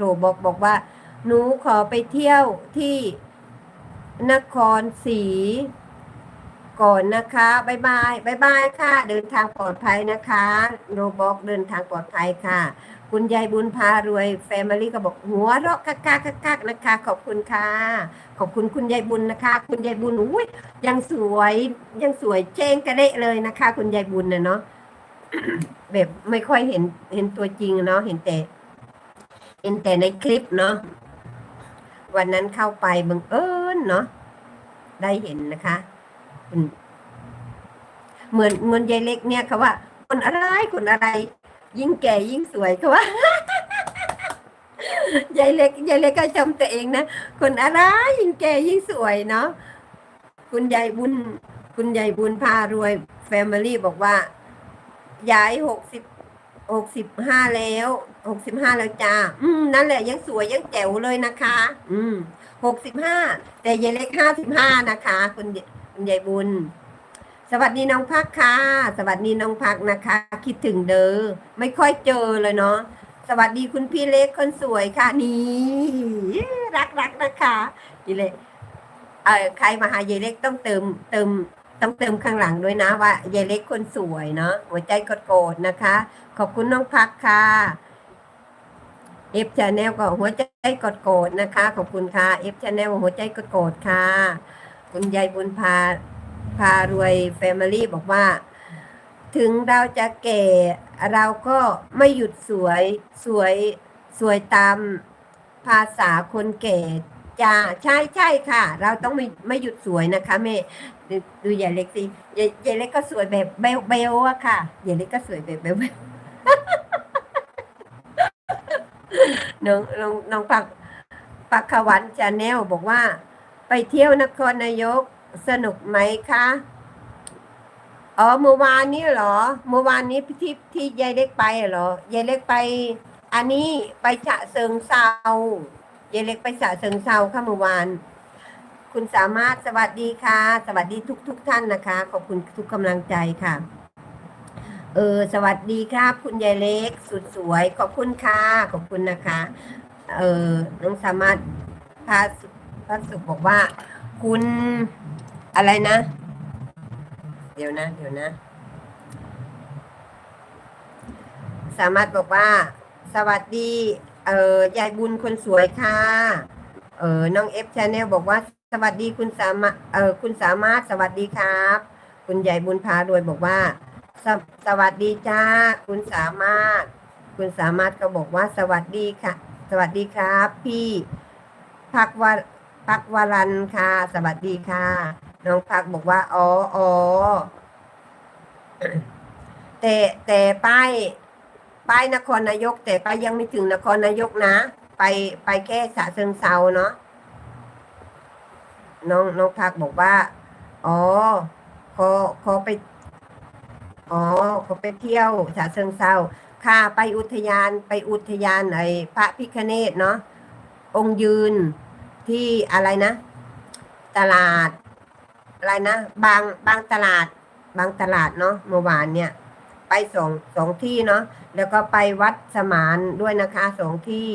โรบอกบอกว่า หนูขอไปเที่ยวที่นครศรีก่อนนะคะบายบายบายบายค่ะ เดินทางปลอดภัยนะคะ โรบอกเดินทางปลอดภัยค่ะ คุณยายบุญพารวยแฟมิลี่ก็บอกหัวเราะกากากากากนะคะ ขอบคุณค่ะ ขอบคุณคุณยายบุญนะคะ คุณยายบุญอุ้ยยังสวยยังสวยเจ้งกระเดะเลยนะคะ คุณยายบุญนะเนาะแบบไม่ค่อยเห็นเห็นตัวจริงเนาะเห็นแต่ เห็นแต่ในคลิปเนาะวันนั้นเข้าไปบังเอิญเนาะได้เห็นนะคะเหมือนเหมือนยายเล็กเนี่ยเขาว่าคนอะไรคนอะไร ยิ่งแก่ยิ่งสวยเขาว่ายายเล็กยายเล็กก็ชมตัวเองนะคนอะไรยิ่งแก่ยิ่งสวยเนาะคุณยายบุญ คุณยายบุญพารวยแฟมิลี่บอกว่ายายหกสิบ หกสิบห้าแล้วหกสิบห้าแล้วจ้าอืมนั่นแหละยังสวยยังแจ๋วเลยนะคะ อืมหกสิบห้าแต่ยายเล็กห้าสิบห้านะคะคุณยคุณยายบุญ สวัสดีน้องพักค่ะ สวัสดีน้องพักนะคะ คิดถึงเด้อไม่ค่อยเจอเลยเนาะสวัสดีคุณพี่เล็กคนสวยค่ะนี่รักรักนะคะยายเล็กเออใครมาหายายเล็กต้องเติมเติม ต้องเติมข้างหลังด้วยนะว่ายายเล็กคนสวยเนาะหัวใจกดโกรธนะคะ ขอบคุณน้องพักค่ะเอฟชาแนลก็หัวใจกดโกรธนะคะ ขอบคุณค่ะเอฟชาแนลหัวใจกดโกรธค่ะ คุณยายบุญพาพารวยแฟมิลี่บอกว่า ถึงเราจะแก่เราก็ไม่หยุดสวยสวยสวยตามภาษาคนแก่ จ้าใช่ใช่ค่ะ เราต้องไม่ไม่หยุดสวยนะคะแม่ดูดูยายเล็กสิยายยายเล็กก็สวยแบบเบลเบลอะค่ะยายเล็กก็สวยแบบเบลเบลน้องน้องน้องปักปักขวันชาแนลบอกว่า ไปเที่ยวนครนายกสนุกไหมคะอ๋อเมื่อวานนี้เหรอเมื่อวานนี้ที่ที่ยายเล็กไปเหรอ ยายเล็กไป อันนี้ไปฉะเชิงเซา ยายเล็กไปฉะเชิงเซาค่ะเมื่อวาน คุณสามารถสวัสดีค่ะ สวัสดีทุกทุกท่านนะคะ ขอบคุณทุกกำลังใจค่ะ เออ สวัสดีครับ คุณยายเล็ก สุดสวย ขอบคุณค่ะ ขอบคุณนะคะ เออน้องสามารถพาสุพาสุขบอกว่า คุณอะไรนะ เดี๋ยวนะ เดี๋ยวนะ สามารถบอกว่า สวัสดี เออยายบุญคนสวยค่ะ เออน้องเอฟชาแนลบอกว่า สวัสดีคุณสามารถเออคุณสามารถสวัสดีครับ คุณใหญ่บุญพารวยบอกว่าสวสวัสดีจ้า คุณสามารถ คุณสามารถก็บอกว่าสวัสดีค่ะ สวัสดีครับ พี่พักวาพักวรันค่ะ สวัสดีค่ะ น้องพักบอกว่าอ๋ออ๋อแต่แต่ป้าย ป้ายนครนายก แต่ป้ายยังไม่ถึงนครนายกนะ ไปไปแค่สะเชิงเซาเนาะน้องน้องพักบอกว่า อ๋อขอขอไป อ๋อขอไปเที่ยวฉะเชิงเซาค่ะไปอุทยานไปอุทยานไอ้พระพิคเนตเนาะองค์ยืนที่อะไรนะ ตลาด อะไรนะ บางบางตลาด บางตลาดเนาะเมื่อวานเนี่ย ไปสองสองที่เนาะแล้วก็ไปวัดสมานด้วยนะคะสองที่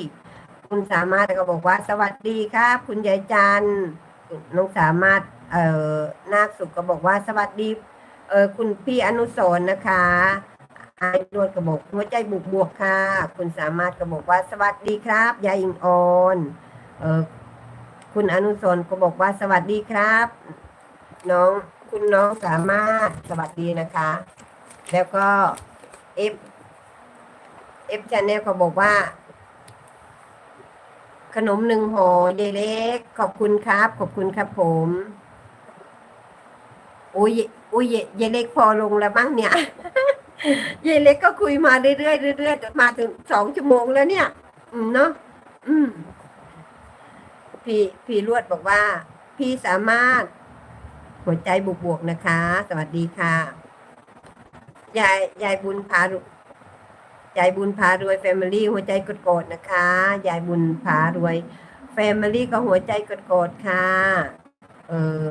คุณสามารถก็บอกว่า สวัสดีครับคุณยายจันน้องสามารถเอ่อนาคสุขก็บอกว่าสวัสดีเออคุณพี่อนุสรณ์นะคะไอ้นวดกระบอกหัวใจบุกบวกค่ะ คุณสามารถก็บอกว่าสวัสดีครับยายอิงออนเออคุณอนุสรณ์ก็บอกว่าสวัสดีครับ น้องคุณน้องสามารถสวัสดีนะคะ แล้วก็เอฟเอฟชาแนลก็บอกว่า ขนมหนึ่งห่อเดเล็ก ขอบคุณครับ ขอบคุณครับผมอุ้ยอุ้ยเยเล็กพอลงแล้วบ้างเนี่ยเยายเล็กก็คุยมาเรื่อยๆเรื่อยๆจนมาถึงสองชั่วโมงแล้วเนี่ย อืมเนาะอืม พี่พี่ลวดบอกว่า พี่สามารถหัวใจบวกๆนะคะ สวัสดีค่ะ ยายยายบุญพารุยายบุญพารวยแฟมิลี่หัวใจกดโกดๆนะคะยายบุญพารวยแฟมิลี่ก็หัวใจกดโกดๆค่ะ เออ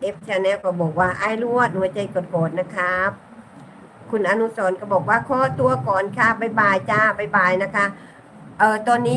เอฟชาแนลก็บอกว่าไอ้ลวดหัวใจกดโกดๆนะครับ คุณอนุสรก็บอกว่าขอตัวก่อนค่ะบายบายจ้าบายบายนะคะ เออตอนนี้